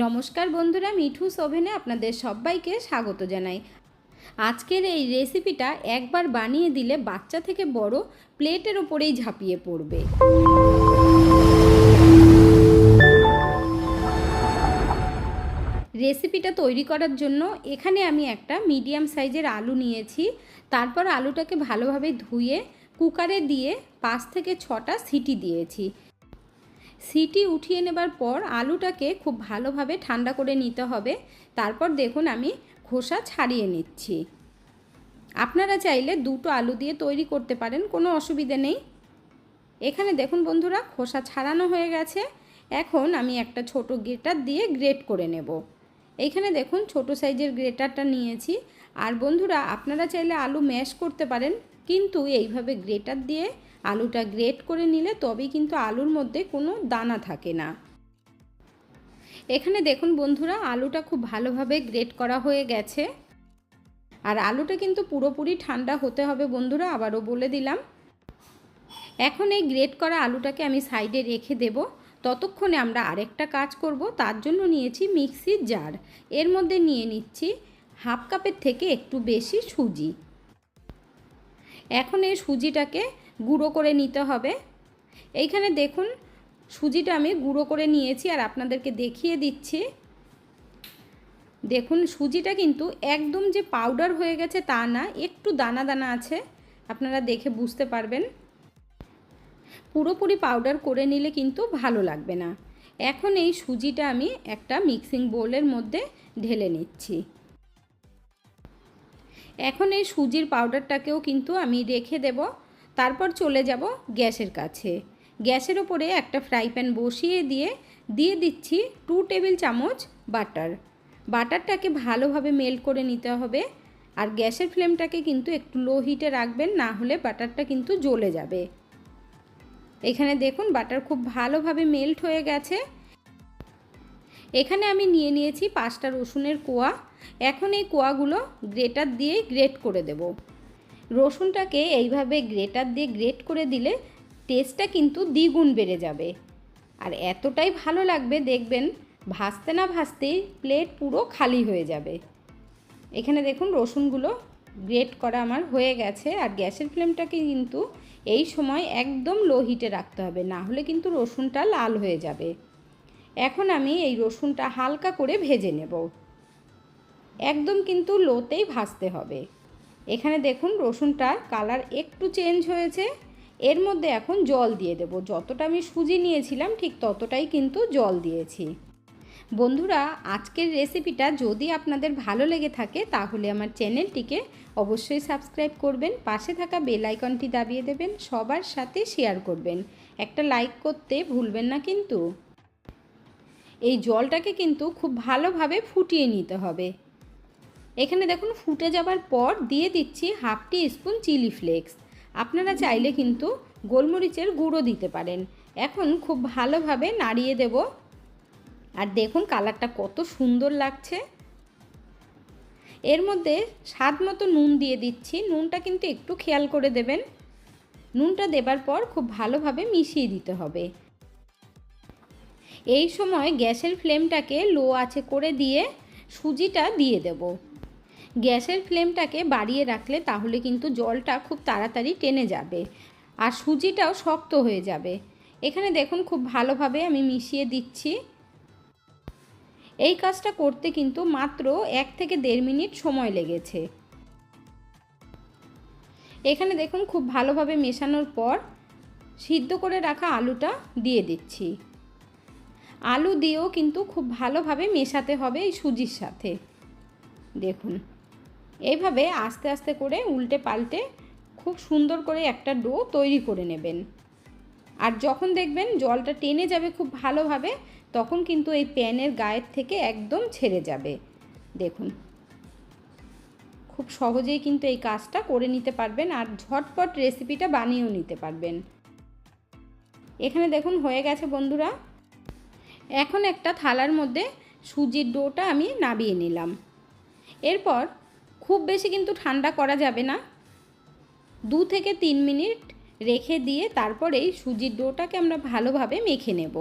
নমস্কার বন্ধুরা, মিঠু ওভেনে আপনাদের সবাইকে স্বাগত জানাই। আজকের এই রেসিপিটা একবার বানিয়ে দিলে বাচ্চা থেকে বড় প্লেটের ওপরেই ঝাঁপিয়ে পড়বে। রেসিপিটা তৈরি করার জন্য এখানে আমি একটা মিডিয়াম সাইজের আলু নিয়েছি। তারপর আলুটাকে ভালোভাবে ধুয়ে কুকারে দিয়ে পাঁচ থেকে ছটা সিটি দিয়েছি। সিটি উঠিয়ে নেবার পর আলুটাকে খুব ভালোভাবে ঠান্ডা করে নিতে হবে। তারপর দেখুন আমি খোসা ছাড়িয়ে নিচ্ছি। আপনারা চাইলে দুটো আলু দিয়ে তৈরি করতে পারেন, কোনো অসুবিধে নেই। এখানে দেখুন বন্ধুরা, খোসা ছাড়ানো হয়ে গেছে। এখন আমি একটা ছোট গ্রেটার দিয়ে গ্রেট করে নেব। এইখানে দেখুন ছোট সাইজের গ্রেটারটা নিয়েছি। আর বন্ধুরা, আপনারা চাইলে আলু ম্যাশ করতে পারেন, কিন্তু এইভাবে গ্রেটার দিয়ে আলুটা গ্রেট করে নিলে তবেই কিন্তু আলুর মধ্যে কোনো দানা থাকে না। এখানে দেখুন বন্ধুরা, আলুটা খুব ভালোভাবে গ্রেট করা হয়ে গেছে। আর আলুটা কিন্তু পুরোপুরি ঠান্ডা হতে হবে বন্ধুরা, আবারও বলে দিলাম। এখন এই গ্রেট করা আলুটাকে আমি সাইডে রেখে দেব। ততক্ষণে আমরা আরেকটা কাজ করব, তার জন্য নিয়েছি মিক্সির জার। এর মধ্যে নিয়ে নিচ্ছি হাফ কাপের থেকে একটু বেশি সুজি। এখন এই সুজিটাকে গুঁড়ো করে নিতে হবে। এইখানে দেখুন, সুজিটা আমি গুঁড়ো করে নিয়েছি আর আপনাদেরকে দেখিয়ে দিচ্ছি। দেখুন, সুজিটা কিন্তু একদম যে পাউডার হয়ে গেছে তা না, একটু দানা দানা আছে, আপনারা দেখে বুঝতে পারবেন। পুরোপুরি পাউডার করে নিলে কিন্তু ভালো লাগবে না। এখন এই সুজিটা আমি একটা মিক্সিং বোলের মধ্যে ঢেলে নিচ্ছি। এখন এই সুজির পাউডারটাকেও কিন্তু আমি রেখে দেব। তারপর চলে যাব গ্যাসের কাছে। গ্যাসের ওপরে একটা ফ্রাই প্যান বসিয়ে দিয়ে দিয়ে দিচ্ছি টু টেবিল চামচ বাটার। বাটারটাকে ভালোভাবে মেল্ট করে নিতে হবে। আর গ্যাসের ফ্লেমটাকে কিন্তু একটু লো হিটে রাখবেন, না হলে বাটারটা কিন্তু জ্বলে যাবে। এখানে দেখুন, বাটার খুব ভালোভাবে মেল্ট হয়ে গেছে। এখানে আমি নিয়ে নিয়েছি পাঁচটা রসুনের কোয়া। এখন এই কোয়াগুলো গ্রেটার দিয়ে গ্রেট করে দেব। রসুনটাকে এইভাবে গ্রেটার দিয়ে গ্রেট করে দিলে টেস্টটা কিন্তু দ্বিগুণ বেড়ে যাবে। আর এতটাই ভালো লাগবে দেখবেন, ভাজতে না ভাজতেই প্লেট পুরো খালি হয়ে যাবে। এখানে দেখুন রসুনগুলো গ্রেট করা আমার হয়ে গেছে, আর গ্যাসের ফ্লেমটাকে কিন্তু এই সময় একদম লো হিটে রাখতে হবে, না হলে কিন্তু রসুনটা লাল হয়ে যাবে। এখন আমি এই রসুনটা হালকা করে ভেজে নেব। একদম কিন্তু লোতেই ভাজতে হবে। এখানে দেখুন রসুনটার কালার একটু চেঞ্জ হয়েছে। এর মধ্যে এখন জল দিয়ে দেব। যতটা আমি সুজি নিয়েছিলাম, ঠিক ততটাই কিন্তু জল দিয়েছি। বন্ধুরা, আজকের রেসিপিটা যদি আপনাদের ভালো লেগে থাকে, তাহলে আমার চ্যানেলটিকে অবশ্যই সাবস্ক্রাইব করবেন, পাশে থাকা বেল আইকনটি দাবিয়ে দেবেন, সবার সাথে শেয়ার করবেন। একটা লাইক করতে ভুলবেন না কিন্তু। এই জলটাকে কিন্তু খুব ভালোভাবে ফুটিয়ে নিতে হবে। এখানে দেখুন ফুটে যাবার পর দিয়ে দিচ্ছি half teaspoon chilli flakes. আপনারা চাইলে কিন্তু গোলমরিচের গুঁড়ো দিতে পারেন। এখন খুব ভালোভাবে নাড়িয়ে দেব। আর দেখুন কালারটা কত সুন্দর লাগছে। এর মধ্যে স্বাদ মতো নুন দিয়ে দিচ্ছি। নুনটা কিন্তু একটু খেয়াল করে দেবেন। নুনটা দেবার পর খুব ভালোভাবে মিশিয়ে দিতে হবে। এই সময় গ্যাসের ফ্লেমটাকে লো আছে করে দিয়ে সুজিটা দিয়ে দেব। গ্যাসের ফ্লেমটাকে বাড়িয়ে রাখলে তাহলে কিন্তু জলটা খুব তাড়াতাড়ি টেনে যাবে। আর সুজিটাও শক্ত হয়ে যাবে। এখানে দেখুন খুব ভালোভাবে আমি মিশিয়ে দিচ্ছি। এই কাজটা করতে কিন্তু মাত্র এক থেকে দেড় মিনিট সময় লেগেছে। এখানে দেখুন খুব ভালোভাবে মেশানোর পর সিদ্ধ করে রাখা আলুটা দিয়ে দিচ্ছি। আলু দিয়েও কিন্তু খুব ভালোভাবে মেশাতে হবে এই সুজির সাথে। দেখুন। এইভাবে আস্তে আস্তে করে উল্টে পাল্টে খুব সুন্দর করে একটা ডো তৈরি করে নেবেন। আর যখন দেখবেন জলটা টেনে যাবে খুব ভালোভাবে, তখন কিন্তু এই প্যানের গায়ের থেকে একদম ছেড়ে যাবে। দেখুন, খুব সহজেই কিন্তু এই কাজটা করে নিতে পারবেন আর ঝটপট রেসিপিটা বানিয়েও নিতে পারবেন। এখানে দেখুন হয়ে গেছে বন্ধুরা। এখন একটা থালার মধ্যে সুজির ডোটা আমি নাবিয়ে নিলাম। এরপর খুব বেশি কিন্তু ঠান্ডা করা যাবে না। দু থেকে তিন মিনিট রেখে দিয়ে তারপরে সুজির ডোটাকে আমরা ভালোভাবে মেখে নেব।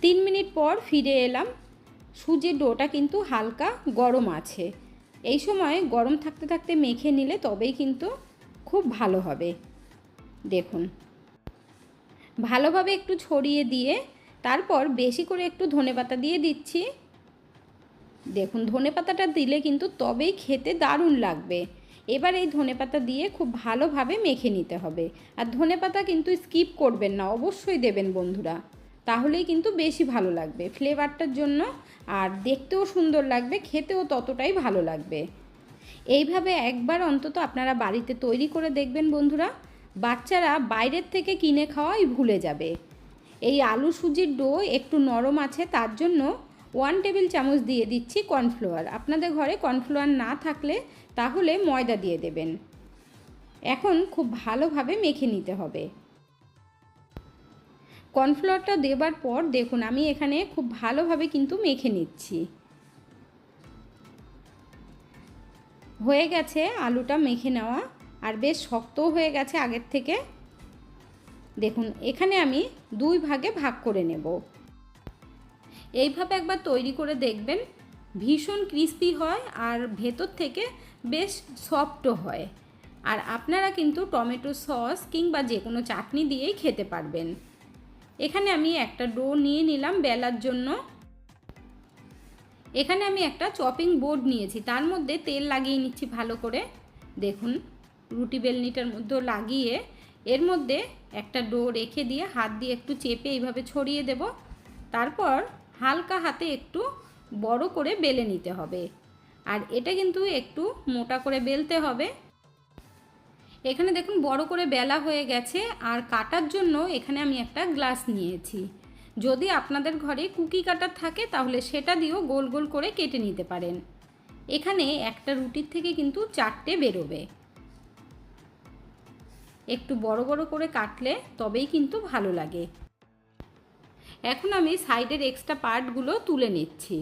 তিন মিনিট পর ফিরে এলাম। সুজির ডোটা কিন্তু হালকা গরম আছে। এই সময় গরম থাকতে থাকতে মেখে নিলে তবেই কিন্তু খুব ভালো হবে। দেখুন। ভালোভাবে একটু ছড়িয়ে দিয়ে তারপর বেশি করে একটু ধনেপাতা দিয়ে দিচ্ছি। দেখুন ধনেপাতাটা দিলে কিন্তু তবেই খেতে দারুণ লাগবে। এবার এই ধনেপাতা দিয়ে খুব ভালোভাবে মেখে নিতে হবে। আর ধনেপাতা কিন্তু স্কিপ করবেন না, অবশ্যই দেবেন বন্ধুরা। তাহলেই কিন্তু বেশি ভালো লাগবে ফ্লেভারটার জন্য, আর দেখতেও সুন্দর লাগবে, খেতেও ততটাই ভালো লাগবে। এইভাবে একবার অন্তত আপনারা বাড়িতে তৈরি করে দেখবেন বন্ধুরা, বাচ্চারা বাইরের থেকে কিনে খাওয়াই ভুলে যাবে। এই আলু সুজির ডো একটু নরম আছে, তার জন্য ওয়ান টেবিল চামচ দিয়ে দিচ্ছি কর্নফ্লোয়ার আপনাদের ঘরে কর্নফ্লোয়ার না থাকলে তাহলে ময়দা দিয়ে দেবেন। এখন খুব ভালোভাবে মেখে নিতে হবে। কর্নফ্লাওয়ারটা দেবার পর দেখুন, আমি এখানে খুব ভালোভাবে কিন্তু মেখে নিচ্ছি। হয়ে গেছে আলুটা মেখে নেওয়া, আর বেশ শক্তও হয়ে গেছে আগের থেকে। দেখুন, এখানে আমি দুই ভাগে ভাগ করে নেব। এইভাবে একবার তৈরি করে দেখবেন। ভীষণ ক্রিস্পি হয় আর ভেতর থেকে বেশ সফটও হয়। আর আপনারা কিন্তু টমেটো সস কিংবা যে কোনো চাটনি দিয়েই খেতে পারবেন। এখানে আমি একটা ডো নিয়ে নিলাম বেলার জন্য। এখানে আমি একটা চপিং বোর্ড নিয়েছি। তার মধ্যে তেল লাগিয়ে নিচ্ছি ভালো করে। দেখুন, রুটি বেলনিটার মধ্যেও লাগিয়ে এর মধ্যে একটা ডো রেখে দিয়ে হাত দিয়ে একটু চেপে এইভাবে ছড়িয়ে দেব। তারপর হালকা হাতে একটু বড় করে বেলে নিতে হবে। আর এটা কিন্তু একটু মোটা করে বেলতে হবে। এখানে দেখুন বড় করে বেলা হয়ে গেছে, আর কাটার জন্য এখানে আমি একটা গ্লাস নিয়েছি। যদি আপনাদের ঘরে কুকি কাটার থাকে, তাহলে সেটা দিয়েও গোল গোল করে কেটে নিতে পারেন। এখানে একটা রুটির থেকে কিন্তু চারটে বেরোবে। একটু বড় বড় করে কাটলে তবেই কিন্তু ভালো লাগে। এখন আমি সাইডের এক্সট্রা পার্টগুলো তুলে নিচ্ছি।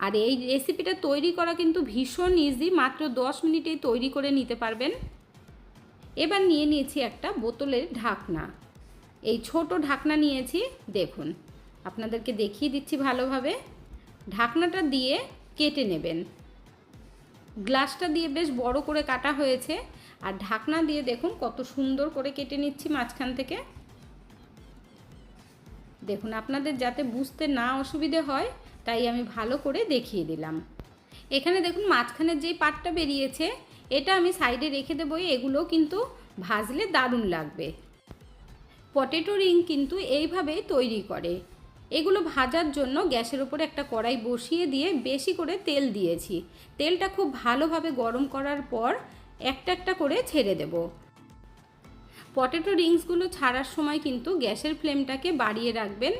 আর এই রেসিপিটা তৈরি করা কিন্তু ভীষণ ইজি মাত্র দশ মিনিটেই তৈরি করে নিতে পারবেন। এবার নিয়ে নিয়েছি একটা বোতলের ঢাকনা। এই ছোট ঢাকনা নিয়েছি, দেখুন, আপনাদেরকে দেখিয়ে দিচ্ছি ভালোভাবে। ঢাকনাটা দিয়ে কেটে নেবেন। গ্লাসটা দিয়ে বেশ বড় করে কাটা হয়েছে। আর ঢাকনা দিয়ে দেখুন কত সুন্দর করে কেটে নিচ্ছি মাঝখান থেকে। দেখুন, আপনাদের যাতে বুঝতে না অসুবিধে হয়, তাই আমি ভালো করে দেখিয়ে দিলাম। এখানে দেখুন, মাঝখানের যেই পাটটা বেরিয়েছে, এটা আমি সাইডে রেখে দেবো, এগুলো কিন্তু ভাজলে দারুণ লাগবে। পটেটো রিং কিন্তু এইভাবেই তৈরি করে। এগুলো ভাজার জন্য গ্যাসের ওপরে একটা কড়াই বসিয়ে দিয়ে বেশি করে তেল দিয়েছি। তেলটা খুব ভালোভাবে গরম করার পর একটা একটা করে ছেড়ে দেব। পটেটো রিংসগুলো ছাড়ার সময় কিন্তু গ্যাসের ফ্লেমটাকে বাড়িয়ে রাখবেন।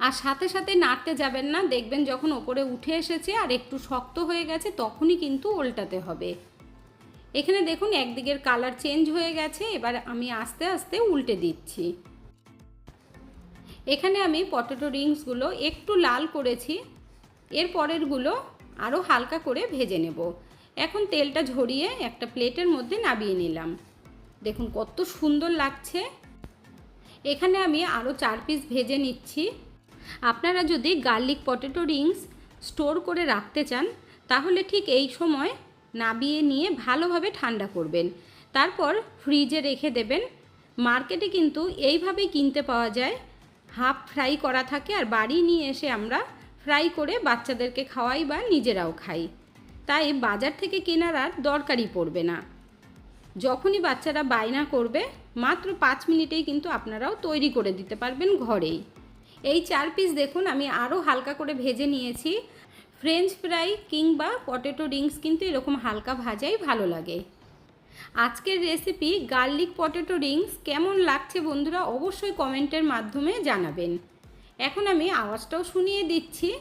আর সাথে সাথে নাড়তে যাবেন না, দেখবেন যখন ওপরে উঠে এসেছে আর একটু শক্ত হয়ে গেছে, তখনই কিন্তু উল্টাতে হবে। এখানে দেখুন একদিকের কালার চেঞ্জ হয়ে গেছে, এবার আমি আস্তে আস্তে উল্টে দিচ্ছি। এখানে আমি পটেটো রিংসগুলো একটু লাল করেছি, এর পরেরগুলো আরও হালকা করে ভেজে নেব। এখন তেলটা ঝরিয়ে একটা প্লেটের মধ্যে নাবিয়ে নিলাম। দেখুন কত সুন্দর লাগছে। এখানে আমি আরও চার পিস ভেজে নিচ্ছি। আপনারা যদি গার্লিক পটেটো রিংস স্টোর করে রাখতে চান, তাহলে ঠিক এই সময় নাবিয়ে নিয়ে ভালোভাবে ঠান্ডা করবেন। তারপর ফ্রিজে রেখে দেবেন। মার্কেটে কিন্তু এইভাবেই কিনতে পাওয়া যায়। হাফ ফ্রাই করা থাকে আর বাড়ি নিয়ে এসে আমরা ফ্রাই করে বাচ্চাদেরকে খাওয়াই বা নিজেরাও খাই। তাই বাজার থেকে কেনার আর দরকারই পড়বে না। যখনই বাচ্চারা বায়না করবে, মাত্র পাঁচ মিনিটেই কিন্তু আপনারাও তৈরি করে দিতে পারবেন ঘরেই। এই চার পিস দেখুন, আমি আরও হালকা করে ভেজে নিয়েছি। ফ্রেঞ্চ ফ্রাই কিংবা পটেটো রিংস কিন্তু এরকম হালকা ভাজাই ভালো লাগে। আজকের রেসিপি গার্লিক পটেটো রিংস কেমন লাগছে বন্ধুরা অবশ্যই কমেন্টের মাধ্যমে জানাবেন। এখন আমি আওয়াজটাও শুনিয়ে দিচ্ছি।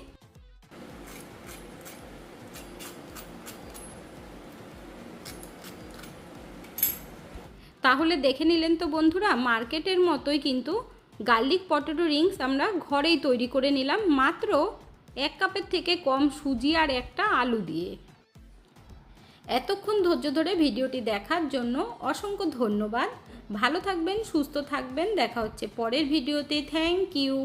তাহলে দেখে নিলেন তো বন্ধুরা, মার্কেটের মতোই কিন্তু গার্লিক পটেটো রিংস আমরা ঘরেই তৈরি করে নিলাম, মাত্র এক কাপের থেকে কম সুজি আর একটা আলু দিয়ে। এতক্ষণ ধৈর্য ধরে ভিডিওটি দেখার জন্য অসংখ্য ধন্যবাদ। ভালো থাকবেন, সুস্থ থাকবেন, দেখা হচ্ছে পরের ভিডিওতে। Thank you.